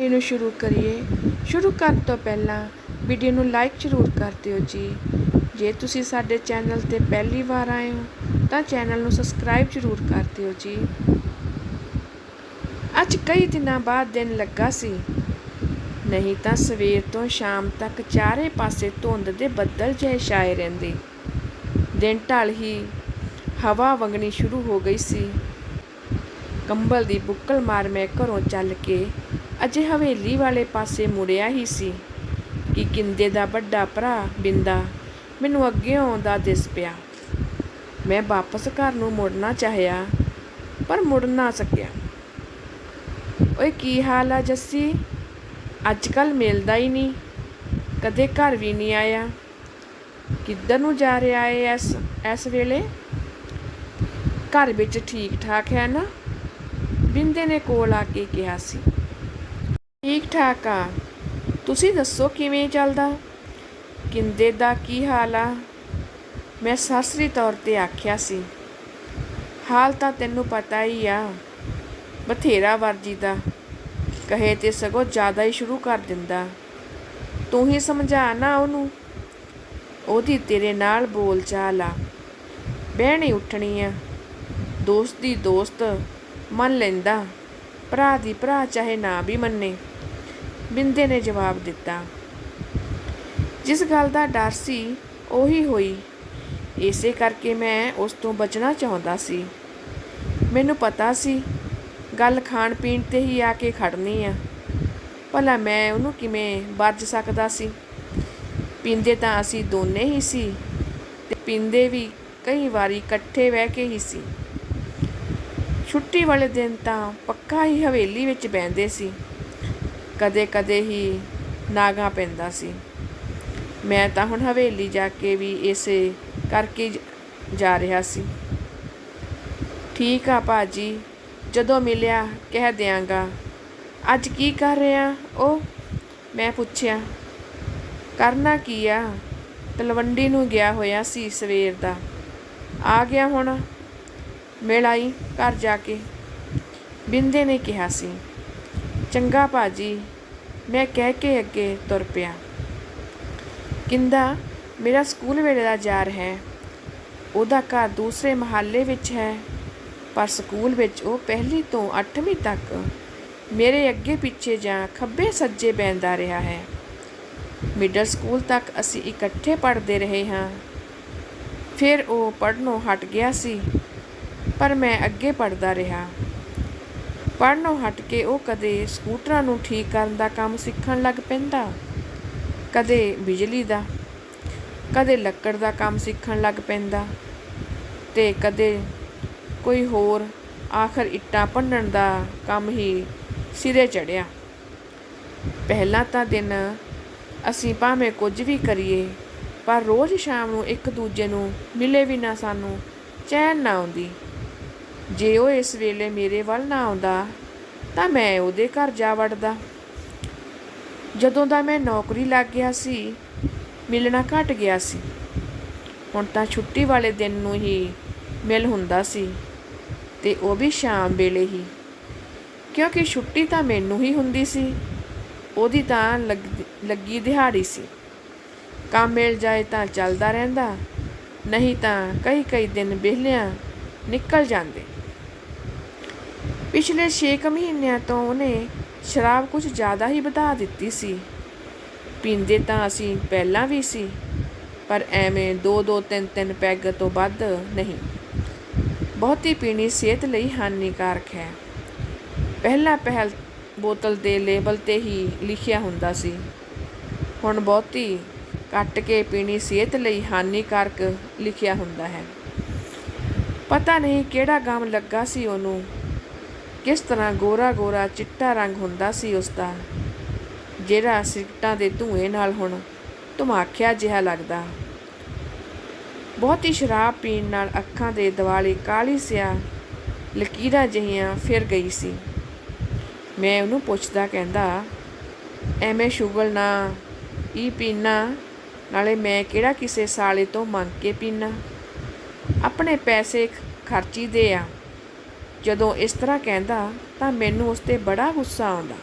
ਇਹਨੂੰ ਸ਼ੁਰੂ ਕਰੀਏ। ਸ਼ੁਰੂ ਕਰਨ ਤੋਂ ਪਹਿਲਾਂ ਵੀਡੀਓ ਨੂੰ ਲਾਈਕ ਜ਼ਰੂਰ ਕਰ ਦਿਓ ਜੀ। ਜੇ ਤੁਸੀਂ ਸਾਡੇ ਚੈਨਲ ਤੇ ਪਹਿਲੀ ਵਾਰ ਆਏ ਹੋ, ਤਾਂ ਚੈਨਲ ਨੂੰ ਸਬਸਕ੍ਰਾਈਬ ਜ਼ਰੂਰ ਕਰ ਦਿਓ ਜੀ। ਅੱਜ ਕਈ ਦਿਨਾਂ ਬਾਅਦ ਦਿਨ ਲੱਗਾ ਸੀ। ਨਹੀਂ ਤਾਂ ਸਵੇਰ ਤੋਂ ਸ਼ਾਮ ਤੱਕ ਚਾਰੇ ਪਾਸੇ ਧੁੰਦ ਦੇ ਬੱਦਲ ਜਿਹੇ ਛਾਏ ਰਹਿੰਦੇ। ਦਿਨ ਢਲ ਹੀ ਹਵਾ ਵਗਣੀ ਸ਼ੁਰੂ ਹੋ ਗਈ ਸੀ। ਕੰਬਲ ਦੀ ਬੁੱਕਲ ਮਾਰ ਮੈਂ ਘਰੋਂ ਚੱਲ ਕੇ ਅਜੇ ਹਵੇਲੀ ਵਾਲੇ ਪਾਸੇ ਮੁੜਿਆ ਹੀ ਸੀ ਕਿ ਕਿੰਦੇ ਦਾ ਵੱਡਾ ਭਰਾ ਬਿੰਦਾ ਮੈਨੂੰ ਅੱਗੇ ਆਉਂਦਾ ਦਿਸ ਪਿਆ। ਮੈਂ ਵਾਪਸ ਘਰ ਨੂੰ ਮੁੜਨਾ ਚਾਹਿਆ, ਪਰ ਮੁੜ ਨਾ ਸਕਿਆ। ਓਏ, ਕੀ ਹਾਲ ਆ ਜੱਸੀ? ਅੱਜ ਕੱਲ ਮਿਲਦਾ ਹੀ ਨਹੀਂ। ਕਦੇ ਘਰ ਵੀ ਨਹੀਂ ਆਇਆ। ਕਿੱਧਰ ਨੂੰ ਜਾ ਰਿਹਾ ਏ ਇਸ ਇਸ ਵੇਲੇ? ਘਰ ਵਿੱਚ ਠੀਕ ਠਾਕ ਹੈ ਨਾ? ਬਿੰਦੇ ਨੇ ਕੋਲ ਆ ਕੇ ਕਿਹਾ ਸੀ। ਠੀਕ ਠਾਕ ਆ। ਤੁਸੀਂ ਦੱਸੋ ਕਿਵੇਂ ਚੱਲਦਾ? ਕਿੰਦੇ ਦਾ ਕੀ ਹਾਲ ਆ? ਮੈਂ ਸਰਸਰੀ ਤੌਰ ਤੇ ਆਖਿਆ ਸੀ। ਹਾਲ ਤਾਂ ਤੈਨੂੰ ਪਤਾ ਹੀ ਆ। ਬਥੇਰਾ ਵਰਜੀ ਦਾ। ਕਹੇ ਤੇ ਸਗੋਂ ਜ਼ਿਆਦਾ ਹੀ ਸ਼ੁਰੂ ਕਰ ਦਿੰਦਾ। ਤੂੰ ਹੀ ਸਮਝਾ ਨਾ ਉਹਨੂੰ। ਉਹਦੀ ਤੇਰੇ ਨਾਲ ਬੋਲ ਚਾਲ ਆ। ਬਹਿਣੀ ਉੱਠਣੀ ਆ। ਦੋਸਤ ਦੀ ਦੋਸਤ ਮੰਨ ਲੈਂਦਾ। ਭਰਾ ਦੀ ਭਰਾ ਚਾਹੇ ਨਾ ਵੀ ਮੰਨੇ। ਬਿੰਦੇ ਨੇ ਜਵਾਬ ਦਿੱਤਾ। ਜਿਸ ਗੱਲ ਦਾ ਡਰ ਸੀ, ਉਹੀ ਹੋਈ। ਇਸੇ ਕਰਕੇ ਮੈਂ ਉਸ ਤੋਂ ਬਚਣਾ ਚਾਹੁੰਦਾ ਸੀ। ਮੈਨੂੰ ਪਤਾ ਸੀ, ਗੱਲ ਖਾਣ ਪੀਣ ਤੇ ਹੀ ਆ ਕੇ ਖੜਨੀ ਆ। ਭਲਾ ਮੈਂ ਉਹਨੂੰ ਕਿਵੇਂ ਬਚ ਸਕਦਾ ਸੀ? ਪੀਂਦੇ ਤਾਂ ਅਸੀਂ ਦੋਨੇ ਹੀ ਸੀ ਤੇ ਪੀਂਦੇ ਵੀ ਕਈ ਵਾਰੀ ਇਕੱਠੇ ਬਹਿ ਕੇ ਹੀ ਸੀ। ਛੁੱਟੀ ਵਾਲੇ ਦਿਨ ਤਾਂ ਪੱਕਾ ਹੀ ਹਵੇਲੀ ਵਿੱਚ ਬੈੰਦੇ ਸੀ। ਕਦੇ-ਕਦੇ ਹੀ ਨਾਗਾ ਪੈਂਦਾ ਸੀ। ਮੈਂ ਤਾਂ ਹੁਣ ਹਵੇਲੀ ਜਾ ਕੇ ਵੀ ਇਸੇ ਕਰਕੇ ਜਾ ਰਿਹਾ ਸੀ। ਠੀਕ ਆ ਭਾਜੀ, ਜਦੋਂ ਮਿਲਿਆ ਕਹਿ ਦਿਆਂਗਾ। ਅੱਜ ਕੀ ਕਰ ਰਿਹਾ ਉਹ ਮੈਂ ਪੁੱਛਿਆ। ਕਰਨਾ ਕੀ ਆ? ਤਲਵੰਡੀ ਨੂੰ ਗਿਆ ਹੋਇਆ ਸੀ ਸਵੇਰ ਦਾ। ਆ ਗਿਆ ਹੁਣ। ਮਿਲ ਆਈ ਘਰ ਜਾ ਕੇ। ਬਿੰਦੇ ਨੇ ਕਿਹਾ ਸੀ। ਚੰਗਾ ਭਾਜੀ, ਮੈਂ ਕਹਿ ਕੇ ਅੱਗੇ ਤੁਰ ਪਿਆ। ਕਿੰਦਾ, ਮੇਰਾ ਸਕੂਲ ਵੇਲੇ ਦਾ ਯਾਰ ਹੈ। ਉਹਦਾ ਘਰ ਦੂਸਰੇ ਮਹੱਲੇ ਵਿੱਚ ਹੈ, ਪਰ ਸਕੂਲ ਵਿੱਚ ਉਹ ਪਹਿਲੀ ਤੋਂ 8ਵੀਂ ਤੱਕ ਮੇਰੇ ਅੱਗੇ ਪਿੱਛੇ ਜਾਂ ਖੱਬੇ ਸੱਜੇ ਬੈੰਦਾ ਰਿਹਾ ਹੈ। ਮਿਡਲ ਸਕੂਲ ਤੱਕ ਅਸੀਂ ਇਕੱਠੇ ਪੜ੍ਹਦੇ ਰਹੇ ਹਾਂ। ਫਿਰ ਉਹ ਪੜ੍ਹਨੋਂ ਹਟ ਗਿਆ ਸੀ, ਪਰ ਮੈਂ ਅੱਗੇ ਪੜ੍ਹਦਾ ਰਿਹਾ। ਪੜ੍ਹਨੋਂ ਹਟ ਕੇ ਉਹ ਕਦੇ ਸਕੂਟਰਾਂ ਨੂੰ ਠੀਕ ਕਰਨ ਦਾ ਕੰਮ ਸਿੱਖਣ ਲੱਗ ਪੈਂਦਾ, ਕਦੇ ਬਿਜਲੀ ਦਾ, ਕਦੇ ਲੱਕੜ ਦਾ ਕੰਮ ਸਿੱਖਣ ਲੱਗ ਪੈਂਦਾ ਤੇ ਕਦੇ ਕੋਈ ਹੋਰ ਆਖਰ ਇੱਟਾਂ ਭੰਨਣ ਦਾ ਕੰਮ ਹੀ ਸਿਰੇ ਚੜਿਆ ਪਹਿਲਾਂ ਤਾਂ ਦਿਨ ਅਸੀਂ ਭਾਵੇਂ ਕੁਝ ਵੀ ਕਰੀਏ, ਪਰ ਰੋਜ਼ ਸ਼ਾਮ ਨੂੰ ਇੱਕ ਦੂਜੇ ਨੂੰ ਮਿਲੇ ਵੀ ਨਾ ਸਾਨੂੰ ਚੈਨ ਨਾ ਆਉਂਦੀ। ਜੇ ਉਹ ਇਸ ਵੇਲੇ ਮੇਰੇ ਵੱਲ ਨਾ ਆਉਂਦਾ, ਤਾਂ ਮੈਂ ਉਹਦੇ ਘਰ ਜਾ ਵੜਦਾ। ਜਦੋਂ ਦਾ ਮੈਂ ਨੌਕਰੀ ਲੱਗ ਗਿਆ ਸੀ, ਮਿਲਣਾ ਘਟ ਗਿਆ ਸੀ। ਹੁਣ ਤਾਂ ਛੁੱਟੀ ਵਾਲੇ ਦਿਨ ਨੂੰ ਹੀ ਮਿਲ ਹੁੰਦਾ ਸੀ, ਤੇ ਉਹ ਵੀ ਸ਼ਾਮ ਵੇਲੇ ਹੀ। ਕਿਉਂਕਿ ਛੁੱਟੀ ਤਾਂ ਮੈਨੂੰ ਹੀ ਹੁੰਦੀ ਸੀ, ਉਹਦੀ ਤਾਂ ਲੱਗ- ਲੱਗੀ ਦਿਹਾੜੀ ਸੀ। ਕੰਮ ਮਿਲ ਜਾਏ ਤਾਂ ਚੱਲਦਾ ਰਹਿੰਦਾ, ਨਹੀਂ ਤਾਂ ਕਈ ਕਈ ਦਿਨ ਵਿਹਲਿਆਂ ਨਿਕਲ ਜਾਂਦੇ। ਪਿਛਲੇ 6 ਮਹੀਨਿਆਂ ਤੋਂ ਉਹਨੇ ਸ਼ਰਾਬ ਕੁਝ ਜ਼ਿਆਦਾ ਹੀ ਵਧਾ ਦਿੱਤੀ ਸੀ। ਪੀਂਦੇ ਤਾਂ ਅਸੀਂ ਪਹਿਲਾਂ ਵੀ ਸੀ, ਪਰ ਐਵੇਂ ਦੋ ਦੋ ਤਿੰਨ ਤਿੰਨ ਪੈਗ ਤੋਂ ਵੱਧ ਨਹੀਂ। ਬਹੁਤੀ ਪੀਣੀ ਸਿਹਤ ਲਈ ਹਾਨੀਕਾਰਕ ਹੈ। ਪਹਿਲਾ ਪਹਿਲ ਬੋਤਲ ਦੇ ਲੇਬਲ ਤੇ ਹੀ ਲਿਖਿਆ ਹੁੰਦਾ ਸੀ। ਹੁਣ ਬਹੁਤੀ ਕੱਟ ਕੇ ਪੀਣੀ ਸਿਹਤ ਲਈ ਹਾਨੀਕਾਰਕ ਲਿਖਿਆ ਹੁੰਦਾ ਹੈ। ਪਤਾ ਨਹੀਂ ਕਿਹੜਾ ਗਮ ਲੱਗਾ ਸੀ ਉਹਨੂੰ। ਕਿਸ ਤਰ੍ਹਾਂ ਗੋਰਾ ਗੋਰਾ ਚਿੱਟਾ ਰੰਗ ਹੁੰਦਾ ਸੀ ਉਸ ਦਾ? ਜਿਹੜਾ ਸਿਗਟਾਂ ਦੇ ਧੂਏ ਨਾਲ ਹੁਣ ਧਮਾਖਿਆ ਜਿਹਾ ਲੱਗਦਾ। ਬਹੁਤੀ ਸ਼ਰਾਬ ਪੀਣ ਨਾਲ ਅੱਖਾਂ ਦੇ ਦਿਵਾਲੇ ਕਾਲੀ ਸਿਆ ਲਕੀਰਾਂ ਜਿਹੀਆਂ ਫਿਰ ਗਈ ਸੀ। ਮੈਂ ਉਹਨੂੰ ਪੁੱਛਦਾ ਕਹਿੰਦਾ, ਐਵੇਂ ਸ਼ੁਗਲ ਨਾ ਹੀ ਪੀਣਾ ਨਾਲੇ ਮੈਂ ਕਿਹੜਾ ਕਿਸੇ ਸਾਲੇ ਤੋਂ ਮੰਗ ਕੇ ਪੀਣਾ ਆਪਣੇ ਪੈਸੇ ਖਰਚੀ ਦੇ ਆ। ਜਦੋਂ ਇਸ ਤਰ੍ਹਾਂ ਕਹਿੰਦਾ ਤਾਂ ਮੈਨੂੰ ਉਸ ਤੇ ਬੜਾ ਗੁੱਸਾ ਆਉਂਦਾ।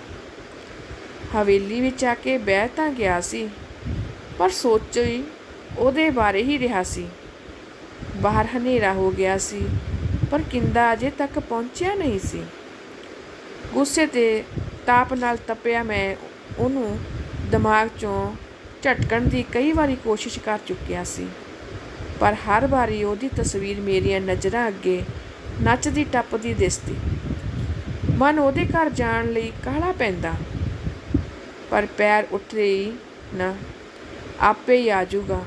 ਹਵੇਲੀ ਵਿੱਚ ਆ ਕੇ ਬਹਿ ਤਾਂ ਗਿਆ ਸੀ, ਪਰ ਸੋਚੀ ਉਹਦੇ ਬਾਰੇ ਹੀ ਰਿਹਾ ਸੀ। ਬਾਹਰ ਹਨੇਰਾ ਹੋ ਗਿਆ ਸੀ, ਪਰ ਕਿੰਦਾ ਅਜੇ ਤੱਕ ਪਹੁੰਚਿਆ ਨਹੀਂ ਸੀ। ਗੁੱਸੇ ਤੇ ਤਾਪ ਨਾਲ ਤਪਿਆ ਮੈਂ ਉਹਨੂੰ ਦਿਮਾਗ 'ਚੋਂ ਝਟਕਣ ਦੀ ਕਈ ਵਾਰੀ ਕੋਸ਼ਿਸ਼ ਕਰ ਚੁੱਕਿਆ ਸੀ, ਪਰ ਹਰ ਵਾਰੀ ਉਹਦੀ ਤਸਵੀਰ ਮੇਰੀਆਂ ਨਜ਼ਰਾਂ ਅੱਗੇ ਨੱਚਦੀ ਟੱਪਦੀ ਦਿਸਦੀ ਮਨ ਉਹਦੇ ਘਰ ਜਾਣ ਲਈ ਕਾਹਲਾ ਪੈਂਦਾ? ਪਰ ਪੈਰ ਉੱਠਦੇ ਹੀ ਨਾ, ਆਪੇ ਹੀ ਆ ਜਾਊਗਾ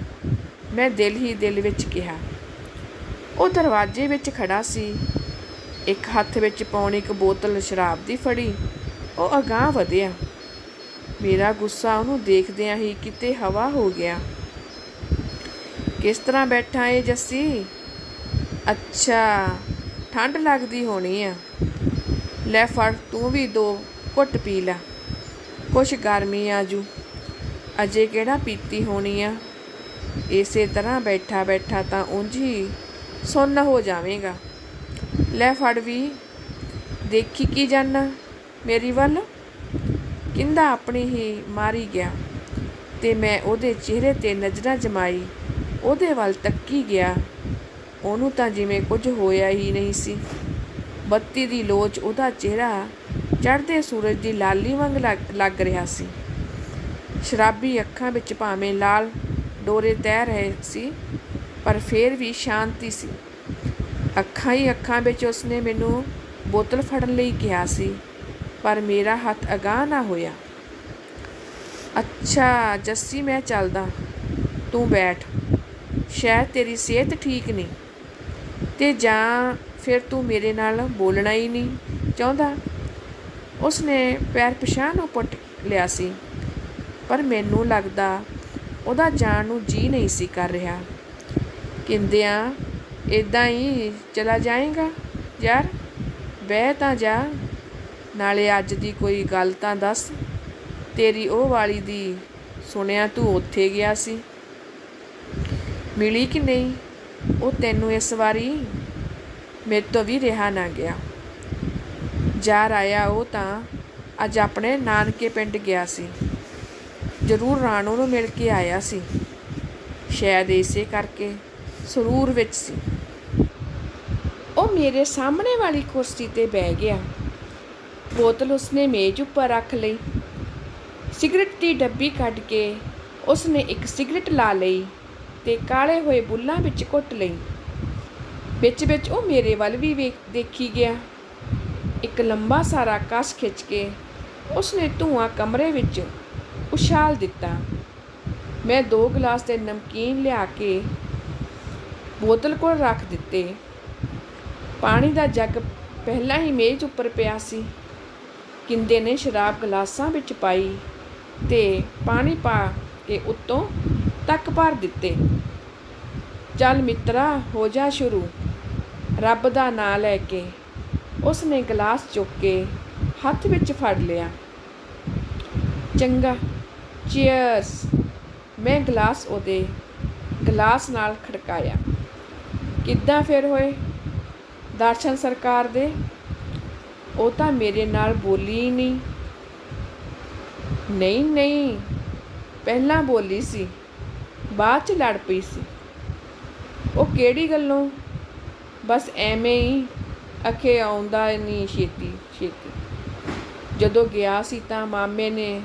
ਮੈਂ ਦਿਲ ਹੀ ਦਿਲ ਵਿੱਚ ਕਿਹਾ। ਉਹ ਦਰਵਾਜ਼ੇ ਵਿੱਚ ਖੜਾ ਸੀ। ਇੱਕ ਹੱਥ ਵਿੱਚ ਪੌਣੀ ਇੱਕ ਬੋਤਲ ਸ਼ਰਾਬ ਦੀ ਫੜੀ। ਉਹ ਅਗਾਂਹ ਵਧਿਆ। ਮੇਰਾ ਗੁੱਸਾ ਉਹਨੂੰ ਦੇਖਦਿਆਂ ਹੀ ਕਿਤੇ ਹਵਾ ਹੋ ਗਿਆ। ਕਿਸ ਤਰ੍ਹਾਂ ਬੈਠਾ ਏ ਜੱਸੀ? ਅੱਛਾ। ਠੰਡ ਲੱਗਦੀ ਹੋਣੀ ਆ। ਲੈ ਫੜ, ਤੂੰ ਵੀ ਦੋ ਘੁੱਟ ਪੀ ਲੈ। ਕੁਛ ਗਰਮੀ ਆ ਜੂ। ਅਜੇ ਕਿਹੜਾ ਪੀਤੀ ਹੋਣੀ ਆ। ਇਸੇ ਤਰ੍ਹਾਂ ਬੈਠਾ ਬੈਠਾ ਤਾਂ ਉਂਝ ਹੀ ਸੁੰਨ ਹੋ ਜਾਵੇਗਾ। ਲੈ ਫੜ ਵੀ, ਦੇਖੀ ਕੀ ਜਾਨਾ ਮੇਰੀ ਵੱਲ। ਕਿੰਦਾ ਆਪਣੀ ਹੀ ਮਾਰੀ ਗਿਆ ਤੇ ਮੈਂ ਉਹਦੇ ਚਿਹਰੇ ਤੇ ਨਜ਼ਰਾਂ ਜਮਾਈ, ਉਹਦੇ ਵੱਲ ਤੱਕੀ ਗਿਆ। ਉਹਨੂੰ ਤਾਂ ਜਿਵੇਂ ਕੁਝ ਹੋਇਆ ਹੀ ਨਹੀਂ ਸੀ। ਬੱਤੀ ਦੀ ਲੋਚ ਉਹਦਾ ਚਿਹਰਾ ਚੜ੍ਹਦੇ ਸੂਰਜ ਦੀ ਲਾਲੀ ਵਾਂਗ ਲੱਗ- ਲੱਗ ਰਿਹਾ ਸੀ। ਸ਼ਰਾਬੀ ਅੱਖਾਂ ਵਿੱਚ ਭਾਵੇਂ ਲਾਲ ਡੋਰੇ ਤੈਰ ਰਹੇ ਸੀ, ਪਰ ਫੇਰ ਵੀ ਸ਼ਾਂਤੀ ਸੀ। ਅੱਖਾਂ ਹੀ ਅੱਖਾਂ ਵਿੱਚ ਉਸਨੇ ਮੈਨੂੰ ਬੋਤਲ ਫੜਨ ਲਈ ਕਿਹਾ ਸੀ, ਪਰ ਮੇਰਾ ਹੱਥ ਅਗਾਹ ਨਾ ਹੋਇਆ। ਅੱਛਾ, ਜੱਸੀ, ਮੈਂ ਚੱਲਦਾ। ਤੂੰ ਬੈਠ। ਸ਼ਾਇਦ ਤੇਰੀ ਸਿਹਤ ਠੀਕ ਨਹੀਂ। ਤੇ ਜਾਂ ਫਿਰ ਤੂੰ ਮੇਰੇ ਨਾਲ ਬੋਲਣਾ ਹੀ ਨਹੀਂ ਚਾਹੁੰਦਾ। ਉਸਨੇ ਪੈਰ ਪਛਾਣ ਨੂੰ ਪੁੱਟ ਲਿਆ ਸੀ, ਪਰ ਮੈਨੂੰ ਲੱਗਦਾ ਉਹਦਾ ਜਾਣ ਨੂੰ ਜੀ ਨਹੀਂ ਸੀ ਕਰ ਰਿਹਾ। ਕਿੰਦਿਆਂ ਇਦਾਂ ਹੀ ਚਲਾ ਜਾਏਗਾ? ਯਾਰ, ਬਹਿ ਤਾਂ ਜਾ, ਨਾਲੇ ਅੱਜ ਦੀ ਕੋਈ ਗੱਲ ਤਾਂ ਦੱਸ। ਤੇਰੀ ਉਹ ਵਾਲੀ ਦੀ ਸੁਣਿਆ ਤੂੰ ਉੱਥੇ ਗਿਆ ਸੀ। ਮਿਲੀ ਕਿ ਨਹੀਂ? ਉਹ ਤੈਨੂੰ ਇਸ ਵਾਰੀ ਮੇਰੇ ਤੋਂ ਵੀ ਰਿਹਾ ਨਾ ਗਿਆ। ਜਾ ਆਇਆ ਉਹ ਤਾਂ ਅੱਜ ਆਪਣੇ ਨਾਨਕੇ ਪਿੰਡ ਗਿਆ ਸੀ। ਜ਼ਰੂਰ ਰਾਣੋ ਨੂੰ ਮਿਲ ਕੇ ਆਇਆ ਸੀ। ਸ਼ਾਇਦ ਇਸੇ ਕਰਕੇ ਸਰੂਰ ਵਿੱਚ ਸੀ। ਉਹ ਮੇਰੇ ਸਾਹਮਣੇ ਵਾਲੀ ਕੁਰਸੀ ਤੇ ਬਹਿ ਗਿਆ। ਬੋਤਲ ਉਸਨੇ ਮੇਜ਼ ਉੱਪਰ ਰੱਖ ਲਈ। ਸਿਗਰਟ ਦੀ ਡੱਬੀ ਕੱਢ ਕੇ ਉਸਨੇ ਇੱਕ ਸਿਗਰਟ ਲਾ ਲਈ। ਤੇ ਕਾਲੇ ਹੋਏ ਬੁੱਲਾਂ ਵਿੱਚ ਘੁੱਟ ਲਈ। ਵਿੱਚ ਵਿੱਚ ਉਹ ਮੇਰੇ ਵੱਲ ਵੀ ਵੇਖ, ਦੇਖੀ ਗਿਆ। ਇੱਕ ਲੰਬਾ ਸਾਰਾ ਕਸ ਖਿੱਚ ਕੇ ਉਸਨੇ ਧੂਆਂ ਕਮਰੇ ਵਿੱਚ ਉਛਾਲ ਦਿੱਤਾ। ਮੈਂ ਦੋ ਗਲਾਸ ਤੇ ਨਮਕੀਨ ਲਿਆ ਕੇ ਬੋਤਲ ਕੋਲ ਰੱਖ ਦਿੱਤੇ। ਪਾਣੀ ਦਾ ਜੱਗ ਪਹਿਲਾਂ ਹੀ ਮੇਜ਼ ਉੱਪਰ ਪਿਆ ਸੀ। ਕਿੰਦੇ ਨੇ ਸ਼ਰਾਬ ਗਲਾਸਾਂ ਵਿੱਚ ਪਾਈ ਤੇ ਪਾਣੀ ਪਾ ਕੇ ਉੱਤੋਂ ਤੱਕ ਭਰ ਦਿੱਤੇ। ਚੱਲ ਮਿੱਤਰਾ, ਹੋ ਜਾ ਸ਼ੁਰੂ। ਰੱਬ ਦਾ ਨਾਂ ਲੈ ਕੇ। ਉਸ ਨੇ ਗਲਾਸ ਚੁੱਕ ਕੇ ਹੱਥ ਵਿੱਚ ਫੜ ਲਿਆ। ਚੰਗਾ, ਚੀਅਰਸ। ਮੈਂ ਗਲਾਸ ਉਹਦੇ ਗਲਾਸ ਨਾਲ ਖੜਕਾਇਆ। ਕਿੱਦਾਂ ਫਿਰ ਹੋਏ? ਦਰਸ਼ਨ ਸਰਕਾਰ ਦੇ? ਉਹ ਤਾਂ ਮੇਰੇ ਨਾਲ ਬੋਲੀ ਹੀ ਨਹੀਂ। ਨਹੀਂ ਨਹੀਂ। ਪਹਿਲਾਂ ਬੋਲੀ ਸੀ। ਬਾਅਦ ਚ ਲੜ ਪਈ ਸੀ। ਉਹ ਕਿਹੜੀ ਗੱਲੋਂ? ਬਸ ਐਵੇਂ ਹੀ ਅਖੇ ਆਉਂਦਾ ਨਹੀਂ ਛੇਤੀ ਛੇਤੀ। ਜਦੋਂ ਗਿਆ ਸੀ ਤਾਂ ਮਾਮੇ ਨੇ,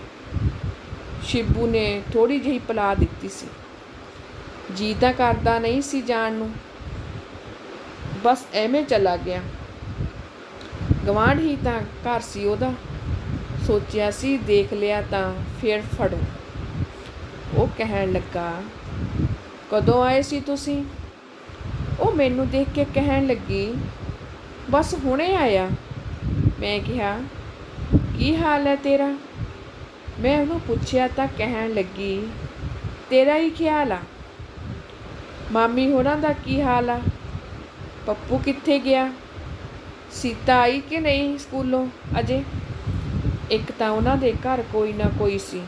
ਸ਼ਿਬੂ ਨੇ ਥੋੜੀ ਜਿਹੀ ਪਲਾ ਦਿੱਤੀ ਸੀ। ਜੀ ਤਾਂ ਕਰਦਾ ਨਹੀਂ ਸੀ ਜਾਣ ਨੂੰ। ਬਸ ਐਵੇਂ ਚਲਾ ਗਿਆ। ਗਵਾਂਢ ਹੀ ਤਾਂ ਘਰ ਸੀ ਉਹਦਾ। ਸੋਚਿਆ ਸੀ ਦੇਖ ਲਿਆ ਤਾਂ ਫਿਰ ਫੜੋ। ਉਹ ਕਹਿਣ ਲੱਗਾ ਕਦੋਂ ਆਏ ਸੀ ਤੁਸੀਂ? ਉਹ ਮੈਨੂੰ ਦੇਖ ਕੇ ਕਹਿਣ ਲੱਗੀ, ਬਸ ਹੁਣੇ ਆਇਆ। ਮੈਂ ਕਿਹਾ, ਕੀ ਹਾਲ ਹੈ ਤੇਰਾ? ਮੈਂ ਉਹਨੂੰ ਪੁੱਛਿਆ ਤਾਂ ਕਹਿਣ ਲੱਗੀ, ਤੇਰਾ ਹੀ ਖਿਆਲ ਆ? ਮਾਮੀ ਹੋਰਾਂ ਦਾ ਕੀ ਹਾਲ ਆ? ਪੱਪੂ ਕਿੱਥੇ ਗਿਆ? ਸੀਤਾ ਆਈ ਕਿ ਨਹੀਂ ਸਕੂਲੋਂ ਅਜੇ? ਇੱਕ ਤਾਂ ਉਹਨਾਂ ਦੇ ਘਰ ਕੋਈ ਨਾ ਕੋਈ ਸੀ।